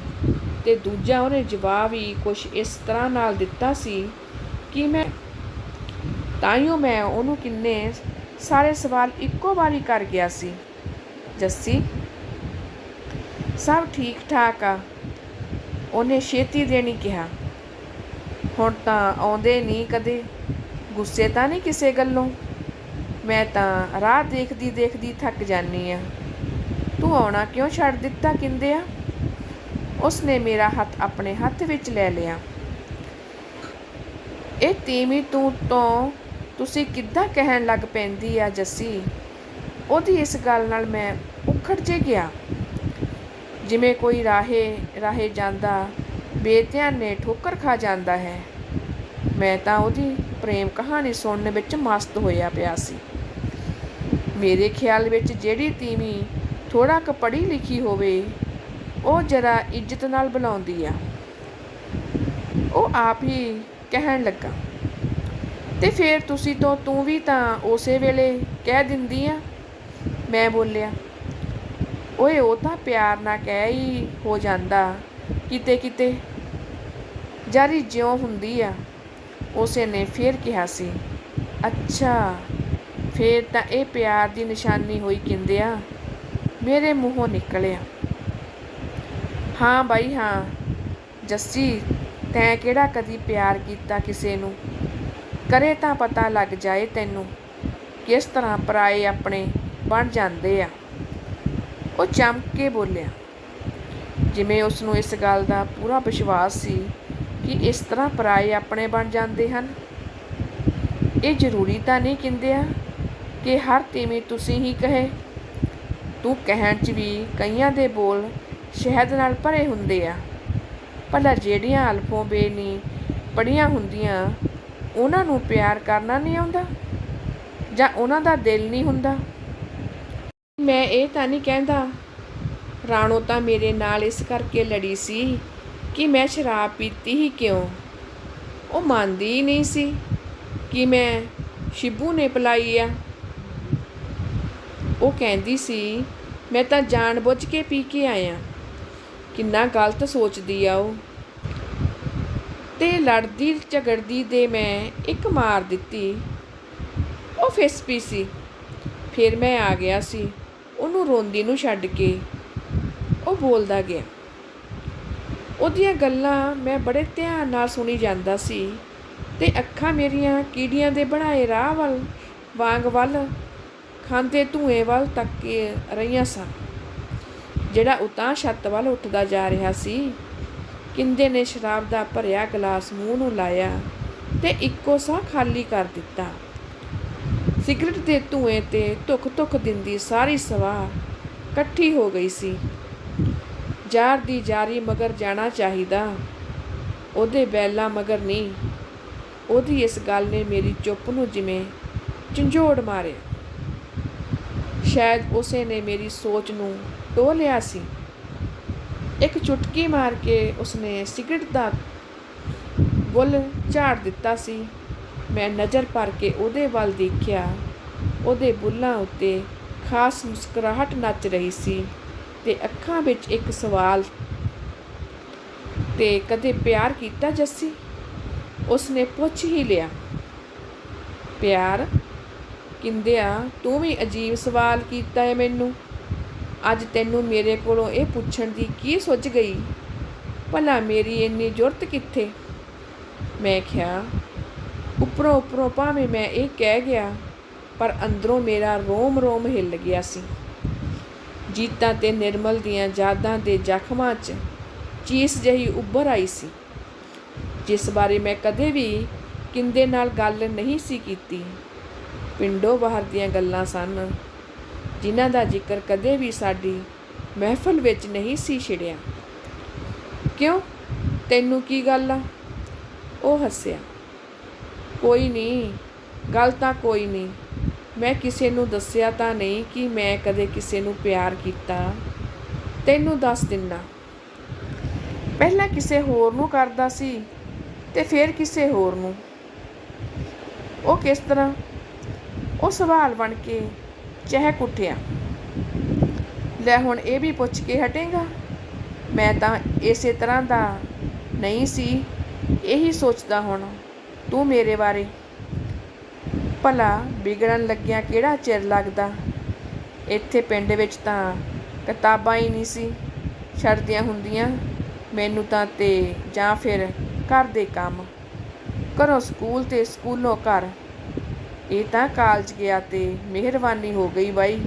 ਤੇ ਦੂਜਾ ਉਹਨੇ ਜਵਾਬ ਹੀ ਕੁਛ ਇਸ ਤਰ੍ਹਾਂ ਨਾਲ ਦਿੱਤਾ ਸੀ ਕਿ ਮੈਂ ਤਾਈਓ ਮੈਂ ਉਹਨੂੰ ਕਿੰਨੇ ਸਾਰੇ ਸਵਾਲ ਇੱਕੋ ਵਾਰੀ ਕਰ ਗਿਆ ਸੀ। ਜੱਸੀ, ਸਭ ਠੀਕ ਠਾਕ ਆ। ਉਹਨੇ ਛੇਤੀ ਦੇਣੀ ਕਿਹਾ। ਹੁਣ ਤਾਂ ਆਉਂਦੇ ਨਹੀਂ ਕਦੇ। ਗੁੱਸੇ ਤਾਂ ਨਹੀਂ ਕਿਸੇ ਗੱਲੋਂ? ਮੈਂ ਤਾਂ ਰਾਹ ਦੇਖਦੀ ਦੇਖਦੀ ਥੱਕ ਜਾਨੀ ਆ। ਤੂੰ ਆਉਣਾ ਕਿਉਂ ਛੱਡ ਦਿੱਤਾ ਕਿੰਦੇ ਆ? ਉਸਨੇ ਮੇਰਾ ਹੱਥ ਆਪਣੇ ਹੱਥ ਵਿੱਚ ਲੈ ਲਿਆ। ਇਹ ਤੀਵੀਂ ਤੂੰ ਤੋਂ ਤੁਸੀਂ ਕਿੱਦਾਂ ਕਹਿਣ ਲੱਗ ਪੈਂਦੀ ਆ ਜੱਸੀ? ਉਹਦੀ ਇਸ ਗੱਲ ਨਾਲ ਮੈਂ ਉਖੜ ਜੇ ਗਿਆ। ਜਿਵੇਂ ਕੋਈ ਰਾਹੇ ਰਾਹੇ ਜਾਂਦਾ ਬੇਧਿਆਨ ਨੇ ਠੋਕਰ ਖਾ ਜਾਂਦਾ ਹੈ। ਮੈਂ ਤਾਂ ਉਹਦੀ ਪ੍ਰੇਮ ਕਹਾਣੀ ਸੁਣਨ ਵਿੱਚ ਮਸਤ ਹੋਇਆ ਪਿਆ ਸੀ। ਮੇਰੇ ਖਿਆਲ ਵਿੱਚ ਜਿਹੜੀ ਤੀਵੀਂ ਥੋੜਾ ਕੁ ਪੜ੍ਹੀ ਲਿਖੀ ਹੋਵੇ ਉਹ ਜਰਾ ਇੱਜ਼ਤ ਨਾਲ ਬੁਲਾਉਂਦੀ ਆ। ਉਹ ਆਪ ਹੀ ਕਹਿਣ ਲੱਗਾ। ਤੇ ਫਿਰ ਤੁਸੀਂ ਤੋਂ ਤੂੰ ਵੀ ਤਾਂ ਉਸੇ ਵੇਲੇ ਕਹਿ ਦਿੰਦੀ ਆ? ਮੈਂ ਬੋਲਿਆ, ਓਏ, ਉਹ ਤਾਂ ਪਿਆਰ ਨਾਲ ਕਹਿ ਹੀ ਹੋ ਜਾਂਦਾ, ਕਿਤੇ ਕਿਤੇ। ਜਾਰੀ ਜਿਉਂ ਹੁੰਦੀ ਆ, ਉਸੇ ਨੇ ਫੇਰ ਕਿਹਾ ਸੀ, ਅੱਛਾ, ਫੇਰ ਤਾਂ ਇਹ ਪਿਆਰ ਦੀ ਨਿਸ਼ਾਨੀ ਹੋਈ ਕਹਿੰਦੇ ਆ ਮੇਰੇ ਮੂੰਹੋਂ ਨਿਕਲਿਆ। ਹਾਂ ਬਾਈ, ਹਾਂ। ਜੱਸੀ, ਤੈਂ ਕਿਹੜਾ ਕਦੀ ਪਿਆਰ ਕੀਤਾ ਕਿਸੇ ਨੂੰ? ਕਰੇ ਤਾਂ ਪਤਾ ਲੱਗ ਜਾਏ ਤੈਨੂੰ ਕਿਸ ਤਰ੍ਹਾਂ ਪਰਾਏ ਆਪਣੇ ਬਣ ਜਾਂਦੇ ਆ। ਉਹ ਚਮਕ ਕੇ ਬੋਲਿਆ। ਜਿਵੇਂ ਉਸ ਨੂੰ ਇਸ ਗੱਲ ਦਾ ਪੂਰਾ ਵਿਸ਼ਵਾਸ ਸੀ ਕਿ ਇਸ ਤਰ੍ਹਾਂ ਪਰਾਏ ਆਪਣੇ ਬਣ ਜਾਂਦੇ ਹਨ। ਇਹ ਜ਼ਰੂਰੀ ਤਾਂ ਨਹੀਂ ਕਹਿੰਦੇ ਆ ਕਿ ਹਰ ਤੀਵੀਂ ਤੁਸੀਂ ਹੀ ਕਹੇ। ਤੂੰ ਕਹਿਣ 'ਚ ਵੀ ਕਈਆਂ ਦੇ ਬੋਲ ਸ਼ਹਿਦ ਨਾਲ ਭਰੇ ਹੁੰਦੇ ਆ। ਭਲਾ ਜਿਹੜੀਆਂ ਅਲਫੋਂ, ਬੇ ਨਹੀਂ ਪੜੀਆਂ ਹੁੰਦੀਆਂ, ਉਹਨਾਂ ਨੂੰ ਪਿਆਰ ਕਰਨਾ ਨਹੀਂ ਆਉਂਦਾ ਜਾਂ ਉਹਨਾਂ ਦਾ ਦਿਲ ਨਹੀਂ ਹੁੰਦਾ। ਮੈਂ ਇਹ ਤਾਂ ਨਹੀਂ ਕਹਿੰਦਾ, ਰਾਣੋ ਤਾਂ ਮੇਰੇ ਨਾਲ ਇਸ ਕਰਕੇ ਲੜੀ ਸੀ ਕਿ ਮੈਂ ਸ਼ਰਾਬ ਪੀਤੀ ਹੀ ਕਿਉਂ? ਉਹ ਮੰਨਦੀ ਹੀ ਨਹੀਂ ਸੀ ਕਿ ਮੈਂ ਸ਼ਿਬੂ ਨੇ ਪਲਾਈ ਆ। ਉਹ ਕਹਿੰਦੀ ਸੀ, ਮੈਂ ਤਾਂ ਜਾਣਬੁੱਝ ਕੇ ਪੀ ਕੇ ਆਇਆ। ਕਿੰਨਾ ਗਲਤ ਸੋਚਦੀ ਆ ਉਹ। ਤੇ ਲੜਦੀ ਝਗੜਦੀ ਦੇ ਮੈਂ ਇੱਕ ਮਾਰ ਦਿੱਤੀ। ਉਹ ਫਿਸ ਪੀ ਸੀ। ਫਿਰ ਮੈਂ ਆ ਗਿਆ ਸੀ। ਉਹਨੂੰ ਰੋਂਦੀ ਨੂੰ ਛੱਡ ਕੇ ਉਹ ਬੋਲਦਾ ਗਿਆ। ਉਹਦੀਆਂ ਗੱਲਾਂ ਮੈਂ ਬੜੇ ਧਿਆਨ ਨਾਲ ਸੁਣੀ ਜਾਂਦਾ ਸੀ ਤੇ ਅੱਖਾਂ ਮੇਰੀਆਂ ਕੀੜੀਆਂ ਦੇ ਬਣਾਏ ਰਾਹ ਵੱਲ ਵਾਂਗ ਵੱਲ ਖਾਂਦੇ ਧੂਏ ਵੱਲ ਤੱਕ ਕੇ ਰਹੀਆਂ ਸਨ। ਜਿਹੜਾ ਉਤਾਂ ਛੱਤ ਵੱਲ ਉੱਠਦਾ ਜਾ ਰਿਹਾ ਸੀ। ਕਿੰਦੇ ਨੇ ਸ਼ਰਾਬ ਦਾ ਭਰਿਆ ਗਲਾਸ ਮੂੰਹ ਨੂੰ ਲਾਇਆ ਤੇ ਇੱਕੋ ਸਾਹ ਖਾਲੀ ਕਰ ਦਿੱਤਾ। ਸਿਗਰਟ ਦੇ ਧੂਏ ਤੇ ਧੁੱਖ ਧੁੱਖ ਦਿੰਦੀ ਸਾਰੀ ਸਵਾਹ ਇਕੱਠੀ ਹੋ ਗਈ ਸੀ। ਜਾਰ ਦੀ ਜਾਰੀ ਮਗਰ ਜਾਣਾ ਚਾਹੀਦਾ, ਉਹਦੇ ਬੈਲਾ ਮਗਰ ਨਹੀਂ। ਉਹਦੀ ਇਸ ਗੱਲ ਨੇ ਮੇਰੀ ਚੁੱਪ ਨੂੰ ਜਿਵੇਂ ਝੰਜੋੜ ਮਾਰਿਆ। ਸ਼ਾਇਦ ਉਸੇ ਨੇ ਮੇਰੀ ਸੋਚ ਨੂੰ ਟੋ ਲਿਆ ਸੀ। ਇੱਕ ਚੁਟਕੀ ਮਾਰ ਕੇ ਉਸਨੇ ਸਿਗਰਟ ਦਾ ਬੁੱਲ ਝਾੜ ਦਿੱਤਾ ਸੀ। ਮੈਂ ਨਜ਼ਰ ਭਰ ਕੇ ਉਹਦੇ ਵੱਲ ਦੇਖਿਆ। ਉਹਦੇ ਬੁੱਲਾਂ ਉੱਤੇ ਖਾਸ ਮੁਸਕਰਾਹਟ ਨੱਚ ਰਹੀ ਸੀ ਤੇ ਅੱਖਾਂ ਵਿੱਚ ਇੱਕ ਸਵਾਲ ਤੇ ਕਦੇ ਪਿਆਰ ਕੀਤਾ ਜੱਸੀ? ਉਸਨੇ ਪੁੱਛ ਹੀ ਲਿਆ। ਪਿਆਰ? ਕਿੰਦਿਆ, ਤੂੰ ਵੀ ਅਜੀਬ ਸਵਾਲ ਕੀਤਾ ਹੈ ਮੈਨੂੰ। ਅੱਜ ਤੈਨੂੰ ਮੇਰੇ ਕੋਲੋਂ ਇਹ ਪੁੱਛਣ ਦੀ ਕੀ ਸੋਚ ਗਈ? ਭਲਾ ਮੇਰੀ ਇੰਨੀ ਜ਼ਰੂਰਤ ਕਿੱਥੇ? ਮੈਂ ਕਿਹਾ, ਉੱਪਰੋਂ ਉੱਪਰੋਂ ਭਾਵੇਂ ਮੈਂ ਇਹ ਕਹਿ ਗਿਆ, ਪਰ ਅੰਦਰੋਂ ਮੇਰਾ ਰੋਮ ਰੋਮ ਹਿੱਲ ਗਿਆ ਸੀ। ਜੀਤਾਂ ਤੇ ਨਿਰਮਲ ਦੀਆਂ ਯਾਦਾਂ ਦੇ ਜ਼ਖਮਾਂ 'ਚ ਚੀਸ ਜਹੀ ਉੱਭਰ ਆਈ ਸੀ। ਜਿਸ ਬਾਰੇ ਮੈਂ ਕਦੇ ਵੀ ਕਿੰਦੇ ਨਾਲ ਗੱਲ ਨਹੀਂ ਸੀ ਕੀਤੀ। ਪਿੰਡੋਂ ਬਾਹਰ ਦੀਆਂ ਗੱਲਾਂ ਸਨ। ਜਿਨ੍ਹਾਂ ਦਾ ਜ਼ਿਕਰ ਕਦੇ ਵੀ ਸਾਡੀ ਮਹਿਫਲ ਵਿੱਚ ਨਹੀਂ ਸੀ ਛਿੜਿਆ। ਕਿਉਂ? ਤੈਨੂੰ ਕੀ ਗੱਲ ਆ? ਉਹ ਹੱਸਿਆ। ਕੋਈ ਨਹੀਂ, ਗੱਲ ਤਾਂ ਕੋਈ ਨਹੀਂ। ਮੈਂ ਕਿਸੇ ਨੂੰ ਦੱਸਿਆ ਤਾਂ ਨਹੀਂ ਕਿ ਮੈਂ ਕਦੇ ਕਿਸੇ ਨੂੰ ਪਿਆਰ ਕੀਤਾ। ਤੈਨੂੰ ਦੱਸ ਦਿੰਨਾ ਪਹਿਲਾਂ ਕਿਸੇ ਹੋਰ ਨੂੰ ਕਰਦਾ ਸੀ ਤੇ ਫਿਰ ਕਿਸੇ ਹੋਰ ਨੂੰ। ਉਹ ਕਿਸ ਤਰ੍ਹਾਂ? ਉਹ ਸਵਾਲ ਬਣ ਕੇ ਚਹਿਕ ਉੱਠਿਆ। ਲੈ ਹੁਣ ਇਹ ਵੀ ਪੁੱਛ ਕੇ ਹਟੇਗਾ? ਮੈਂ ਤਾਂ ਇਸੇ ਤਰ੍ਹਾਂ ਦਾ ਨਹੀਂ ਸੀ, ਇਹੀ ਸੋਚਦਾ ਹੁਣ ਤੂੰ ਮੇਰੇ ਬਾਰੇ। ਭਲਾ ਵਿਗੜਨ ਲੱਗਿਆ ਕਿਹੜਾ ਚਿਰ ਲੱਗਦਾ? ਇੱਥੇ ਪਿੰਡ ਵਿੱਚ ਤਾਂ ਕਿਤਾਬਾਂ ਹੀ ਨਹੀਂ ਸੀ ਛੱਡਦੀਆਂ ਹੁੰਦੀਆਂ। ਮੈਨੂੰ ਤਾਂ ਤੇ ਜਾਂ ਫਿਰ ਘਰ ਦੇ ਕੰਮ। ਘਰੋਂ ਸਕੂਲ ਤੇ ਸਕੂਲੋਂ ਘਰ ਇਹ ਤਾਂ ਕਾਲਜ ਗਿਆ ਤੇ ਮਿਹਰਬਾਨੀ ਹੋ ਗਈ ਬਾਈ।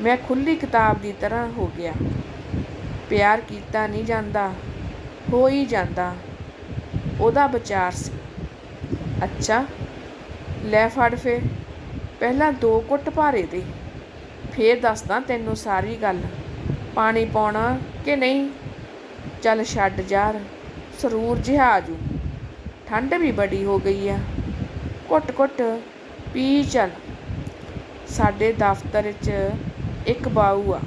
ਮੈਂ ਖੁੱਲੀ ਕਿਤਾਬ ਦੀ ਤਰ੍ਹਾਂ ਹੋ ਗਿਆ। ਪਿਆਰ ਕੀਤਾ ਨਹੀਂ ਜਾਂਦਾ, ਹੋ ਹੀ ਜਾਂਦਾ। ਉਹਦਾ ਵਿਚਾਰ ਸੀ। ਅੱਛਾ, ਲੈ ਫੜ ਫੇ ਪਹਿਲਾਂ ਦੋ ਕੁੱਟ ਭਾਰੇ ਦੇ। ਫੇਰ ਦੱਸਦਾ ਤੈਨੂੰ ਸਾਰੀ ਗੱਲ। ਪਾਣੀ ਪਾਉਣਾ ਕਿ ਨਹੀਂ? ਚੱਲ ਛੱਡ ਯਾਰ, ਸਰੂਰ ਜਿਹਾ ਆਜੂ ਠੰਡ ਵੀ ਬੜੀ ਹੋ ਗਈ ਆ। ਘੁੱਟ ਘੁੱਟ ਪੀ ਚੱਲ। ਸਾਡੇ ਦਫ਼ਤਰ 'ਚ ਇੱਕ ਬਾਊ ਆ।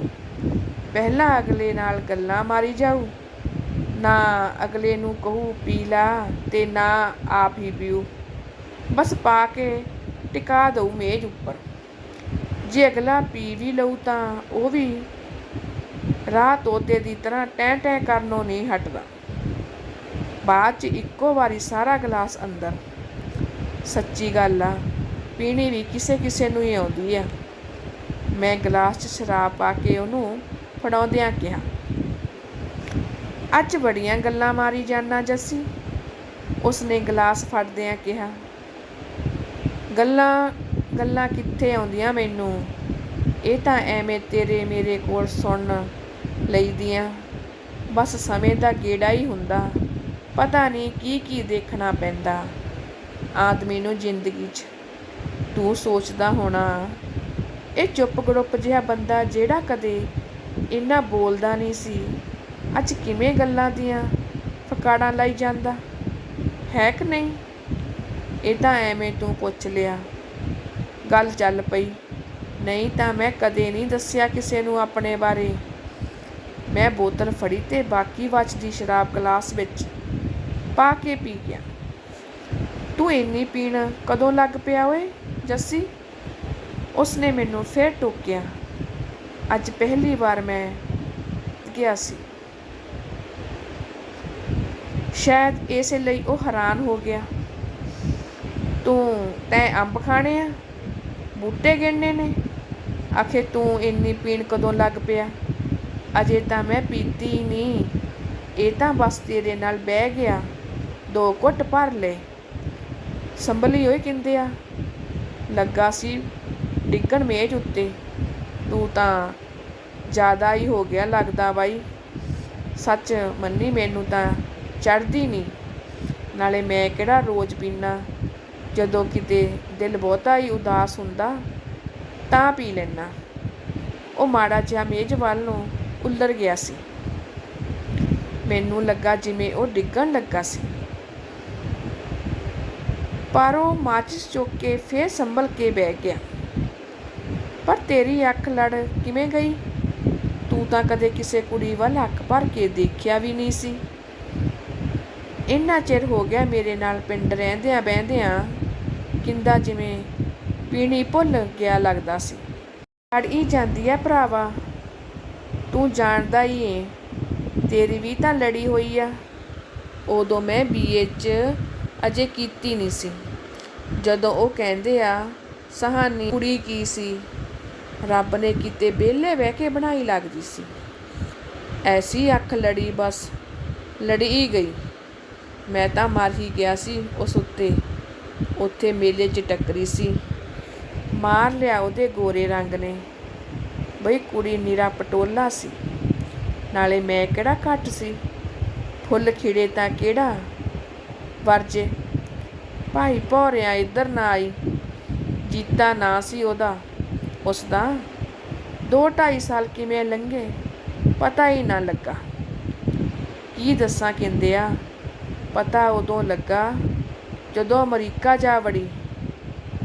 ਪਹਿਲਾਂ ਅਗਲੇ ਨਾਲ ਗੱਲਾਂ ਮਾਰੀ ਜਾਊ। ਨਾ ਅਗਲੇ ਨੂੰ ਕਹੂ ਪੀ ਲਾ ਤੇ ਨਾ ਆਪ ਹੀ ਪੀਊ। ਬਸ ਪਾ ਕੇ ਟਿਕਾ ਦਊ ਮੇਜ਼ ਉੱਪਰ। ਜੇ ਅਗਲਾ ਪੀ ਵੀ ਲਊ ਤਾਂ ਉਹ ਵੀ ਰਾਹ ਤੋਤੇ ਦੀ ਤਰ੍ਹਾਂ ਟੈਂ ਟੈਂ ਕਰਨੋਂ ਨਹੀਂ ਹਟਦਾ। ਬਾਅਦ ਚ ਇੱਕੋ ਵਾਰੀ ਸਾਰਾ ਗਲਾਸ ਅੰਦਰ। ਸੱਚੀ ਗੱਲ ਆ, ਪੀਣੀ ਵੀ ਕਿਸੇ ਕਿਸੇ ਨੂੰ ਹੀ ਆਉਂਦੀ ਆ। ਮੈਂ ਗਲਾਸ 'ਚ ਸ਼ਰਾਬ ਪਾ ਕੇ ਉਹਨੂੰ ਫੜਾਉਂਦਿਆਂ ਕਿਹਾ, ਅੱਜ ਬੜੀਆਂ ਗੱਲਾਂ ਮਾਰੀ ਜਾਨਾ ਜੱਸੀ। ਉਸਨੇ ਗਲਾਸ ਫੜਦਿਆਂ ਕਿਹਾ, ਗੱਲਾਂ ਗੱਲਾਂ ਕਿੱਥੇ ਆਉਂਦੀਆਂ ਮੈਨੂੰ? ਇਹ ਤਾਂ ਐਵੇਂ ਤੇਰੇ ਮੇਰੇ ਕੋਲ ਸੁਣਨ ਲਈਦੀਆਂ। ਬਸ ਸਮੇਂ ਦਾ ਗੇੜਾ ਹੀ ਹੁੰਦਾ। ਪਤਾ ਨਹੀਂ ਕੀ ਕੀ ਦੇਖਣਾ ਪੈਂਦਾ। ਆਦਮੀ ਨੂੰ ਜ਼ਿੰਦਗੀ 'ਚ ਤੂੰ ਸੋਚਦਾ ਹੋਣਾ, ਇਹ ਚੁੱਪ ਗੜੁੱਪ ਜਿਹਾ ਬੰਦਾ ਜਿਹੜਾ ਕਦੇ ਇੰਨਾ ਬੋਲਦਾ ਨਹੀਂ ਸੀ। ਅੱਜ ਕਿਵੇਂ ਗੱਲਾਂ ਦੀਆਂ ਫਕਾੜਾਂ ਲਾਈ ਜਾਂਦਾ? ਹੈ ਕਿ ਨਹੀਂ? ਇਹ ਤਾਂ ਐਵੇਂ ਤੂੰ ਪੁੱਛ ਲਿਆ। ਗੱਲ ਚੱਲ ਪਈ। ਨਹੀਂ ਤਾਂ ਮੈਂ ਕਦੇ ਨਹੀਂ ਦੱਸਿਆ ਕਿਸੇ ਨੂੰ ਆਪਣੇ ਬਾਰੇ। ਮੈਂ ਬੋਤਲ ਫੜੀ ਤੇ ਬਾਕੀ ਬਚਦੀ ਸ਼ਰਾਬ ਗਲਾਸ ਵਿੱਚ ਪਾ ਕੇ ਪੀ ਗਿਆ। ਤੂੰ ਇੰਨੀ ਪੀਣ ਕਦੋਂ ਲੱਗ ਪਿਆ ਓਏ? ਜੱਸੀ, ਉਸਨੇ ਮੈਨੂੰ ਫੇਰ ਟੋਕਿਆ। ਅੱਜ ਪਹਿਲੀ ਵਾਰ ਮੈਂ ਗਿਆ ਸੀ। ਸ਼ਾਇਦ ਇਸੇ ਲਈ ਉਹ ਹੈਰਾਨ ਹੋ ਗਿਆ। ਤੂੰ ਤੈਂ ਅੰਬ ਖਾਣੇ ਆ? ਬੂਟੇ ਗਿਣਨੇ ਨੇ? ਆਖੇ ਤੂੰ ਇੰਨੀ ਪੀਣ ਕਦੋਂ ਲੱਗ ਪਿਆ? ਅਜੇ ਤਾਂ ਮੈਂ ਪੀਤੀ ਹੀ ਨਹੀਂ ਇਹ ਤਾਂ ਬਸ ਤੇਰੇ ਨਾਲ ਬਹਿ ਗਿਆ। ਦੋ ਘੁੱਟ ਭਰ ਲੈ ਸੰਭਲੀ ਹੋਏ ਕਿੰਦੇ ਆ। ਲੱਗਾ ਸੀ ਡਿੱਗਣ ਮੇਜ਼ ਉੱਤੇ। ਤੂੰ ਤਾਂ ਜ਼ਿਆਦਾ ਹੀ ਹੋ ਗਿਆ ਲੱਗਦਾ ਬਾਈ। ਸੱਚ ਮੰਨੀ ਮੈਨੂੰ ਤਾਂ ਚੜਦੀ ਨਹੀਂ ਨਾਲੇ ਮੈਂ ਕਿਹੜਾ ਰੋਜ਼ ਪੀਣਾ ਜਦੋਂ ਕਿਤੇ ਦਿਲ ਬਹੁਤਾ ਹੀ ਉਦਾਸ ਹੁੰਦਾ, ਤਾਂ ਪੀ ਲੈਣਾ ਉਹ ਮਾੜਾ ਜਿਹਾ ਮੇਜ਼ ਵੱਲ ਨੂੰ ਉੱਲਰ ਗਿਆ ਸੀ। ਮੈਨੂੰ ਲੱਗਾ ਜਿਵੇਂ ਉਹ ਡਿੱਗਣ ਲੱਗਾ ਸੀ। ਪਰ ਉਹ ਮਾਚਿਸ ਚੁੱਕ ਕੇ ਫੇਰ ਸੰਭਲ ਕੇ ਬਹਿ ਗਿਆ। ਪਰ ਤੇਰੀ ਅੱਖ ਲੜ ਕਿਵੇਂ ਗਈ? ਤੂੰ ਤਾਂ ਕਦੇ ਕਿਸੇ ਕੁੜੀ ਵੱਲ ਅੱਖ ਭਰ ਕੇ ਦੇਖਿਆ ਵੀ ਨਹੀਂ ਸੀ। ਇੰਨਾ ਚਿਰ ਹੋ ਗਿਆ ਮੇਰੇ ਨਾਲ ਪਿੰਡ ਰਹਿੰਦਿਆਂ ਬਹਿੰਦਿਆਂ ਕਿੰਦਾ ਜਿਵੇਂ ਪੀਣੀ ਭੁੱਲ ਗਿਆ ਲੱਗਦਾ ਸੀ। ਲੜ ਹੀ ਜਾਂਦੀ ਐ ਭਰਾਵਾ। ਤੂੰ ਜਾਣਦਾ ਹੀ ਏ। ਤੇਰੀ ਵੀ ਤਾਂ ਲੜੀ ਹੋਈ ਆ। ਉਦੋਂ ਮੈਂ ਬੀਏ 'ਚ ਅਜੇ ਕੀਤੀ ਨਹੀਂ ਸੀ। ਜਦੋਂ ਉਹ ਕਹਿੰਦੇ ਆ, ਸਹਾਨੀ ਕੁੜੀ ਕੀ ਸੀ? ਰੱਬ ਨੇ ਕਿਤੇ ਵਿਹਲੇ ਬਹਿ ਕੇ ਬਣਾਈ ਲੱਗਦੀ ਸੀ। ਐਸੀ ਅੱਖ ਲੜੀ ਬਸ, ਲੜੀ ਗਈ। ਮੈਂ ਤਾਂ ਮਰ ਹੀ ਗਿਆ ਸੀ ਉਸ ਉੱਤੇ। ਉੱਥੇ ਮੇਲੇ 'ਚ ਟੱਕਰੀ ਸੀ। ਮਾਰ ਲਿਆ ਉਹਦੇ ਗੋਰੇ ਰੰਗ ਨੇ। ਬਈ ਕੁੜੀ ਨਿਰਾ ਪਟੋਲਾ ਸੀ। ਨਾਲੇ ਮੈਂ ਕਿਹੜਾ ਘੱਟ ਸੀ? ਫੁੱਲ ਖਿੜੇ ਤਾਂ ਕਿਹੜਾ? ਵਰਜੇ ਭਾਈ ਭੌਰਿਆ ਇੱਧਰ ਨਾ ਆਈ। ਜੀਤਾ ਨਾ ਸੀ ਉਹਦਾ। ਉਸ ਦਾ ਦੋ ਢਾਈ ਸਾਲ ਕਿਵੇਂ ਲੰਘੇ, ਪਤਾ ਹੀ ਨਾ ਲੱਗਾ। ਕੀ ਦੱਸਾਂ ਕਹਿੰਦੇ ਆ, ਪਤਾ ਉਦੋਂ ਲੱਗਾ ਜਦੋਂ ਅਮਰੀਕਾ ਜਾ ਵੜੀ।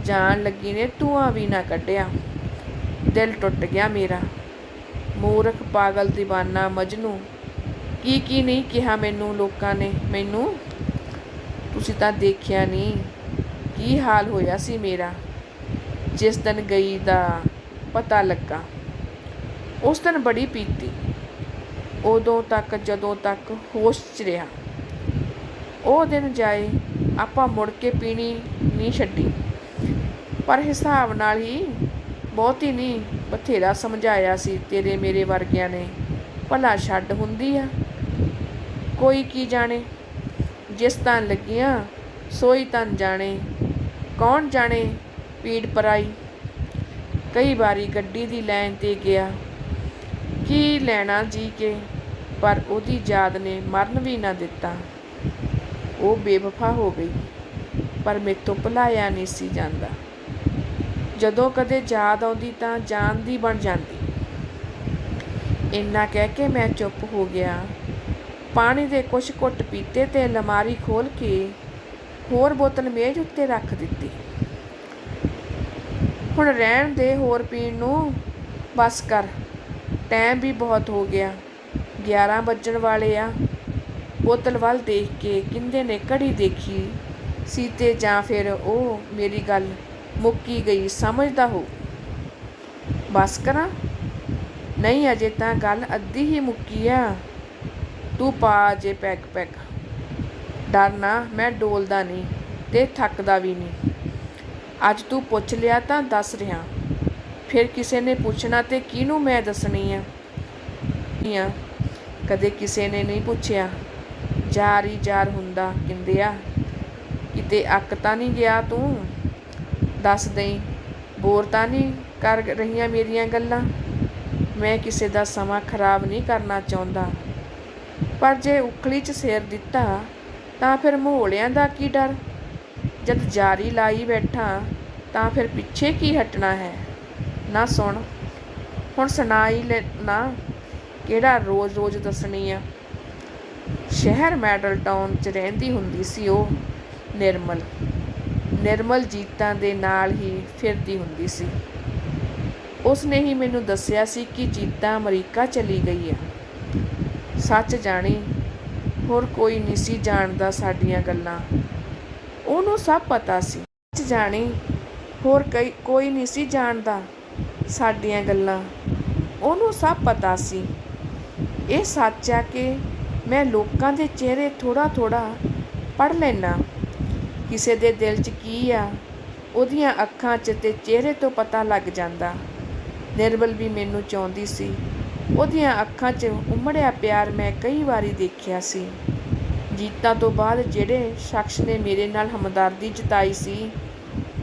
ਜਾਣ ਲੱਗੀ ਨੇ ਧੂਆਂ ਵੀ ਨਾ ਕੱਢਿਆ। ਦਿਲ ਟੁੱਟ ਗਿਆ ਮੇਰਾ। ਮੂਰਖ ਪਾਗਲ دیਵਾਨਾ ਮਜਨੂ। ਕੀ ਕੀ ਨਹੀਂ ਕਿਹਾ ਮੈਨੂੰ ਲੋਕਾਂ ਨੇ? ਮੈਨੂੰ ਤੁਸੀਂ ਤਾਂ ਦੇਖਿਆ ਨਹੀਂ ਕੀ ਹਾਲ ਹੋਇਆ ਸੀ ਮੇਰਾ? ਜਿਸ ਦਿਨ ਗਈ ਦਾ ਪਤਾ ਲੱਗਾ। ਉਸ ਦਿਨ ਬੜੀ ਪੀਤੀ। ਉਦੋਂ ਤੱਕ, ਜਦੋਂ ਤੱਕ ਹੋਸ਼ 'ਚ ਰਿਹਾ। ਉਹ ਦਿਨ ਜਾਏ, ਆਪਾਂ ਮੁੜ ਕੇ ਪੀਣੀ ਨਹੀਂ ਛੱਡੀ। ਪਰ ਹਿਸਾਬ ਨਾਲ ਹੀ ਬਹੁਤੀ ਨਹੀਂ, ਬਥੇਰਾ ਸਮਝਾਇਆ ਸੀ ਤੇਰੇ ਮੇਰੇ ਵਰਗਿਆਂ ਨੇ। ਭਲਾ ਛੱਡ ਹੁੰਦੀ ਆ। ਕੋਈ ਕੀ ਜਾਣੇ? ਜਿਸ ਤਨ ਲੱਗੀਆਂ, ਸੋਈ ਤਨ ਜਾਣੇ। ਕੌਣ ਜਾਣੇ? ਪੀੜ ਪਰਾਈ। ਕਈ ਵਾਰੀ ਗੱਡੀ ਦੀ ਲਾਈਨ ਤੇ ਗਿਆ। ਕੀ ਲੈਣਾ ਜੀ ਕੇ? ਪਰ ਉਹਦੀ ਯਾਦ ਨੇ ਮਰਨ ਵੀ ਨਾ ਦਿੱਤਾ। ਉਹ ਬੇਵਫਾ ਹੋ ਗਈ, ਪਰ ਮੇਤੋਂ ਭੁਲਾਇਆ ਨਹੀਂ ਸੀ ਜਾਂਦਾ। ਜਦੋਂ ਕਦੇ ਯਾਦ ਆਉਂਦੀ ਤਾਂ ਜਾਨ ਦੀ ਬਣ ਜਾਂਦੀ। ਇੰਨਾ ਕਹਿ ਕੇ ਮੈਂ ਚੁੱਪ ਹੋ ਗਿਆ। ਪਾਣੀ ਦੇ ਕੁਛ ਘੁੱਟ ਪੀਤੇ ਤੇ ਅਲਮਾਰੀ ਖੋਲ ਕੇ ਹੋਰ ਬੋਤਲ ਮੇਜ਼ ਉੱਤੇ ਰੱਖ ਦਿੱਤੀ। ਹੁਣ ਰਹਿਣ ਦੇ ਹੋਰ ਪੀਣ ਨੂੰ ਬਸ ਕਰ। ਟਾਈਮ ਵੀ ਬਹੁਤ ਹੋ ਗਿਆ। 11 ਵੱਜਣ ਵਾਲੇ ਆ। ਬੋਤਲ ਵੱਲ ਦੇਖ ਕੇ ਕਿੰਦੇ ਨੇ ਘੜੀ ਦੇਖੀ। ਸੀ ਤੇ ਜਾਂ ਫਿਰ ਉਹ ਮੇਰੀ ਗੱਲ ਮੁੱਕੀ ਗਈ, ਸਮਝਦਾ ਹੋ। ਬਸ ਕਰਾਂ? ਨਹੀਂ, ਅਜੇ ਤਾਂ ਗੱਲ ਅੱਧੀ ਹੀ ਮੁੱਕੀ ਆ। ਤੂੰ ਪਾ ਜੇ ਪੈਕ ਪੈਕ। ਡਰਨਾ ਮੈਂ ਡੋਲਦਾ ਨਹੀਂ ਤੇ ਥੱਕਦਾ ਵੀ ਨਹੀਂ। ਅੱਜ ਤੂੰ ਪੁੱਛ ਲਿਆ ਤਾਂ ਦੱਸ ਰਿਹਾ। ਫਿਰ ਕਿਸੇ ਨੇ ਪੁੱਛਣਾ ਤੇ ਕਿਹਨੂੰ ਮੈਂ ਦੱਸਣੀ ਆ, ਕਦੇ ਕਿਸੇ ਨੇ ਨਹੀਂ ਪੁੱਛਿਆ। ਜਾਰ ਹੀ ਜਾਰ ਹੁੰਦਾ, ਕਹਿੰਦੇ ਆ, ਕਿਤੇ ਅੱਕ ਤਾਂ ਨਹੀਂ ਗਿਆ ਤੂੰ? ਦੱਸ ਦੇਈ, ਬੋਰ ਤਾਂ ਨਹੀਂ ਕਰ ਰਹੀਆਂ ਮੇਰੀਆਂ ਗੱਲਾਂ? ਮੈਂ ਕਿਸੇ ਦਾ ਸਮਾਂ ਖਰਾਬ ਨਹੀਂ ਕਰਨਾ ਚਾਹੁੰਦਾ। ਪਰ ਜੇ ਉਖਲੀ 'ਚ ਸਿਰ ਦਿੱਤਾ ਤਾਂ ਫਿਰ ਮਹੋਲਿਆਂ ਦਾ ਕੀ ਡਰ? ਜਦ ਜਾਰੀ ਲਾਈ ਬੈਠਾ ਤਾਂ ਫਿਰ ਪਿੱਛੇ ਕੀ ਹਟਣਾ ਹੈ? ਨਾ ਸੁਣ। ਹੁਣ ਸੁਣਾਈ ਲੈ, ਨਾ। ਕਿਹੜਾ ਰੋਜ਼-ਰੋਜ਼ ਦੱਸਣੀ ਆ? ਸ਼ਹਿਰ ਮੈਡਲ ਟਾਊਨ 'ਚ ਰਹਿੰਦੀ ਹੁੰਦੀ ਸੀ ਉਹ ਨਿਰਮਲ। ਨਿਰਮਲ ਜੀਤਾਂ ਦੇ ਨਾਲ ਹੀ ਫਿਰਦੀ ਹੁੰਦੀ ਸੀ। ਉਸ ਨੇ ਹੀ ਮੈਨੂੰ ਦੱਸਿਆ ਸੀ ਕਿ ਜੀਤਾ ਅਮਰੀਕਾ ਚਲੀ ਗਈ ਆ। ਸੱਚ ਜਾਣੀ, ਹੋਰ ਕੋਈ ਨਹੀਂ ਸੀ ਜਾਣਦਾ ਸਾਡੀਆਂ ਗੱਲਾਂ। ਉਹਨੂੰ ਸਭ ਪਤਾ ਸੀ। ਸੱਚ ਜਾਣੀ, ਹੋਰ ਕਈ, ਕੋਈ ਨਹੀਂ ਸੀ ਜਾਣਦਾ ਸਾਡੀਆਂ ਗੱਲਾਂ। ਉਹਨੂੰ ਸਭ ਪਤਾ ਸੀ। ਇਹ ਸੱਚ ਆ ਕਿ ਮੈਂ ਲੋਕਾਂ ਦੇ ਚਿਹਰੇ ਥੋੜਾ ਥੋੜਾ ਪੜ ਲੈਣਾ ਕਿਸੇ ਦੇ ਦਿਲ 'ਚ ਕੀ ਆ, ਉਹਦੀਆਂ ਅੱਖਾਂ 'ਚ ਤੇ ਚਿਹਰੇ ਤੋਂ ਪਤਾ ਲੱਗ ਜਾਂਦਾ। ਨਿਰਬਲ ਵੀ ਮੈਨੂੰ ਚਾਹੁੰਦੀ ਸੀ ਉਹਦੀਆਂ ਅੱਖਾਂ 'ਚ ਉਮੜਿਆ ਪਿਆਰ ਮੈਂ ਕਈ ਵਾਰੀ ਦੇਖਿਆ ਸੀ। ਜੀਤਾਂ ਤੋਂ ਬਾਅਦ ਜਿਹੜੇ ਸ਼ਖਸ ਨੇ ਮੇਰੇ ਨਾਲ ਹਮਦਰਦੀ ਜਤਾਈ ਸੀ,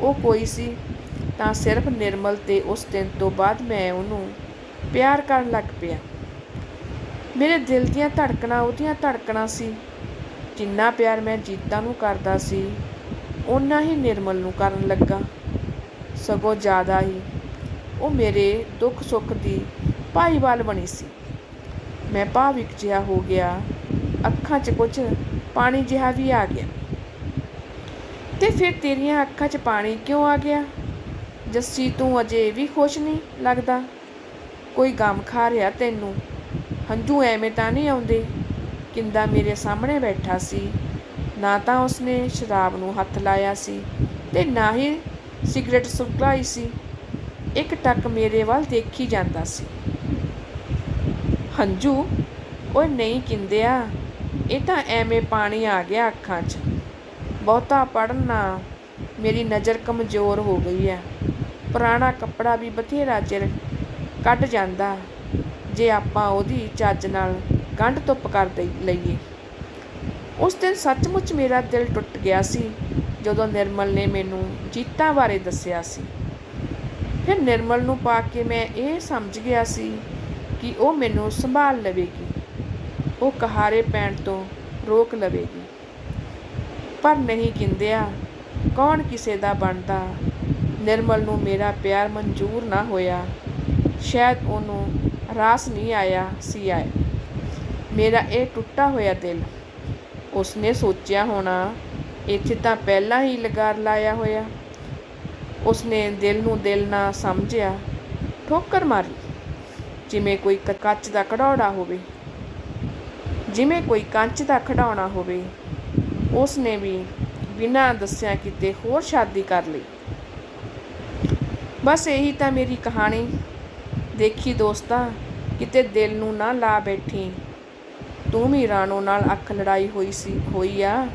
ਉਹ ਕੋਈ ਸੀ। ਤਾਂ ਸਿਰਫ ਨਿਰਮਲ ਤੇ ਉਸ ਦਿਨ ਤੋਂ ਬਾਅਦ ਮੈਂ ਉਹਨੂੰ ਪਿਆਰ ਕਰਨ ਲੱਗ ਪਿਆ। ਮੇਰੇ ਦਿਲ ਦੀਆਂ ਧੜਕਣਾ ਉਹਦੀਆਂ ਧੜਕਣਾ ਸੀ। ਜਿੰਨਾ ਪਿਆਰ ਮੈਂ ਜੀਤਾਂ ਨੂੰ ਕਰਦਾ ਸੀ, ਓਨਾ ਹੀ ਨਿਰਮਲ ਨੂੰ ਕਰਨ ਲੱਗਾ। ਸਗੋਂ ਜ਼ਿਆਦਾ ਹੀ ਉਹ ਮੇਰੇ ਦੁੱਖ ਸੁੱਖ ਦੀ ਭਾਈਵਾਲ ਬਣੀ ਸੀ। ਮੈਂ ਭਾਵਿਕ ਜਿਹਾ ਹੋ ਗਿਆ। ਅੱਖਾਂ 'ਚ ਕੁਝ ਪਾਣੀ ਜਿਹਾ ਵੀ ਆ ਗਿਆ। ਤੇ ਫਿਰ ਤੇਰੀਆਂ ਅੱਖਾਂ 'ਚ ਪਾਣੀ ਕਿਉਂ ਆ ਗਿਆ? ਜੱਸੀ, ਤੂੰ ਅਜੇ ਵੀ ਖੁਸ਼ ਨਹੀਂ ਲੱਗਦਾ? ਕੋਈ ਗਮ ਖਾ ਰਿਹਾ ਤੈਨੂੰ? ਹੰਝੂ ਐਵੇਂ ਤਾਂ ਨਹੀਂ ਆਉਂਦੇ? ਕਿੰਦਾ ਮੇਰੇ ਸਾਹਮਣੇ ਬੈਠਾ ਸੀ? ਨਾ ਤਾਂ ਉਸਨੇ ਸ਼ਰਾਬ ਨੂੰ ਹੱਥ ਲਾਇਆ ਸੀ ਤੇ ਨਾ ਹੀ ਸਿਗਰਟ ਸੁਲਗਾਈ ਸੀ। ਇੱਕ ਟੱਕ ਮੇਰੇ ਵੱਲ ਦੇਖੀ ਜਾਂਦਾ ਸੀ। ਹੰਝੂ ਓਏ ਨਹੀਂ ਕਿੰਦਿਆ। ਇਹ ਤਾਂ ਐਵੇਂ ਪਾਣੀ ਆ ਗਿਆ ਅੱਖਾਂ 'ਚ। ਬਹੁਤਾ ਪੜਨਾ ਮੇਰੀ ਨਜ਼ਰ ਕਮਜ਼ੋਰ ਹੋ ਗਈ ਹੈ ਪੁਰਾਣਾ ਕੱਪੜਾ ਵੀ ਬਥੇਰਾ ਚਿਰ ਕੱਢ ਜਾਂਦਾ। ਜੇ ਆਪਾਂ ਉਹਦੀ ਚੱਜ ਨਾਲ ਗੰਢ ਧੁੱਪ ਕਰ ਦੇ ਲਈਏ। ਉਸ ਦਿਨ ਸੱਚਮੁੱਚ ਮੇਰਾ ਦਿਲ ਟੁੱਟ ਗਿਆ ਸੀ, ਜਦੋਂ ਨਿਰਮਲ ਨੇ ਮੈਨੂੰ ਜੀਤਾ ਬਾਰੇ ਦੱਸਿਆ ਸੀ। ਫਿਰ ਨਿਰਮਲ ਨੂੰ ਪਾ ਕੇ ਮੈਂ ਇਹ ਸਮਝ ਗਿਆ ਸੀ ਕਿ ਉਹ ਮੈਨੂੰ ਸੰਭਾਲ ਲਵੇਗੀ। ਉਹ ਕਹਾਰੇ ਪੈਣ ਤੋਂ ਰੋਕ ਲਵੇਗੀ। ਪਰ ਨਹੀਂ ਕਿੰਦਿਆ ਕੌਣ ਕਿਸੇ ਦਾ ਬਣਦਾ? ਨਿਰਮਲ ਨੂੰ ਮੇਰਾ ਪਿਆਰ ਮਨਜ਼ੂਰ ਨਾ ਹੋਇਆ। ਸ਼ਾਇਦ ਉਹਨੂੰ ਰਾਸ ਨਹੀਂ ਆਇਆ ਸੀ ਆਏ। ਮੇਰਾ ਇਹ ਟੁੱਟਾ ਹੋਇਆ ਦਿਲ। ਉਸਨੇ ਸੋਚਿਆ ਹੋਣਾ, ਇੱਥੇ ਤਾਂ ਪਹਿਲਾਂ ਹੀ ਲਗਾਰ ਲਾਇਆ ਹੋਇਆ। ਉਸਨੇ ਦਿਲ ਨੂੰ ਦਿਲ ਨਾ ਸਮਝਿਆ, ਠੋਕਰ ਮਾਰੀ। ਜਿਵੇਂ ਕੋਈ ਕ- ਕੱਚ ਦਾ ਕਢਾਉਣਾ ਹੋਵੇ, ਜਿਵੇਂ ਕੋਈ ਕੰਚ ਦਾ ਖਿਡੌਣਾ ਹੋਵੇ, ਉਸਨੇ ਵੀ ਬਿਨਾਂ ਦੱਸਿਆ ਕਿਤੇ ਹੋਰ ਸ਼ਾਦੀ ਕਰ ਲਈ। ਬਸ ਇਹੀ ਤਾਂ ਮੇਰੀ ਕਹਾਣੀ। ਦੇਖੀ ਦੋਸਤਾ, ਕਿਤੇ ਦਿਲ ਨੂੰ ਨਾ ਲਾ ਬੈਠੀ। ਤੂੰ ਵੀ ਰਾਣੋ ਨਾਲ ਅੱਖ ਲੜਾਈ ਹੋਈ ਸੀ, ਹੋਈ ਆ।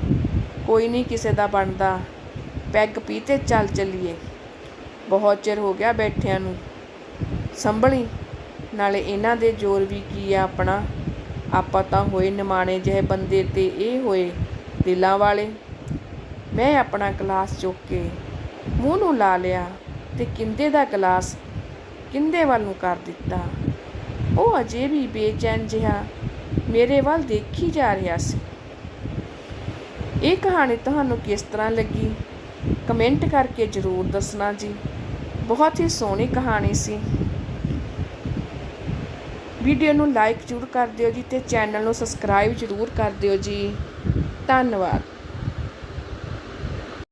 ਕੋਈ ਨਹੀਂ ਕਿਸੇ ਦਾ ਬਣਦਾ। ਪੈਗ ਪੀ ਤੇ ਚੱਲ ਚੱਲੀਏ। ਬਹੁਤ ਚਿਰ ਹੋ ਗਿਆ ਬੈਠਿਆਂ ਨੂੰ। ਸੰਭਲੀ। ਨਾਲੇ ਇਹਨਾਂ ਦੇ ਜ਼ੋਰ ਵੀ ਕੀ ਆ ਆਪਣਾ? ਆਪਾਂ ਤਾਂ ਹੋਏ ਨਿਮਾਣੇ ਜਿਹੇ ਬੰਦੇ ਤੇ ਇਹ ਹੋਏ ਦਿਲਾਂ ਵਾਲੇ। ਮੈਂ ਆਪਣਾ ਗਲਾਸ ਚੁੱਕ ਕੇ ਮੂੰਹ ਨੂੰ ਲਾ ਲਿਆ ਤੇ ਕਿੰਦੇ ਦਾ ਗਲਾਸ ਕਿੰਦੇ ਵੱਲ ਨੂੰ ਕਰ ਦਿੱਤਾ? ਉਹ ਅਜੇ ਵੀ ਬੇਚੈਨ ਜਿਹਾ ਮੇਰੇ ਵੱਲ ਦੇਖੀ ਜਾ ਰਿਹਾ ਸੀ। ਇਹ ਕਹਾਣੀ ਤੁਹਾਨੂੰ ਕਿਸ ਤਰ੍ਹਾਂ ਲੱਗੀ? ਕਮੈਂਟ ਕਰਕੇ ਜ਼ਰੂਰ ਦੱਸਣਾ ਜੀ। ਬਹੁਤ ਹੀ ਸੋਹਣੀ ਕਹਾਣੀ ਸੀ। ਵੀਡੀਓ ਨੂੰ ਲਾਈਕ ਜ਼ਰੂਰ ਕਰ ਦਿਓ ਜੀ ਤੇ ਚੈਨਲ ਨੂੰ ਸਬਸਕ੍ਰਾਈਬ ਜ਼ਰੂਰ ਕਰ ਦਿਓ ਜੀ। ਧੰਨਵਾਦ।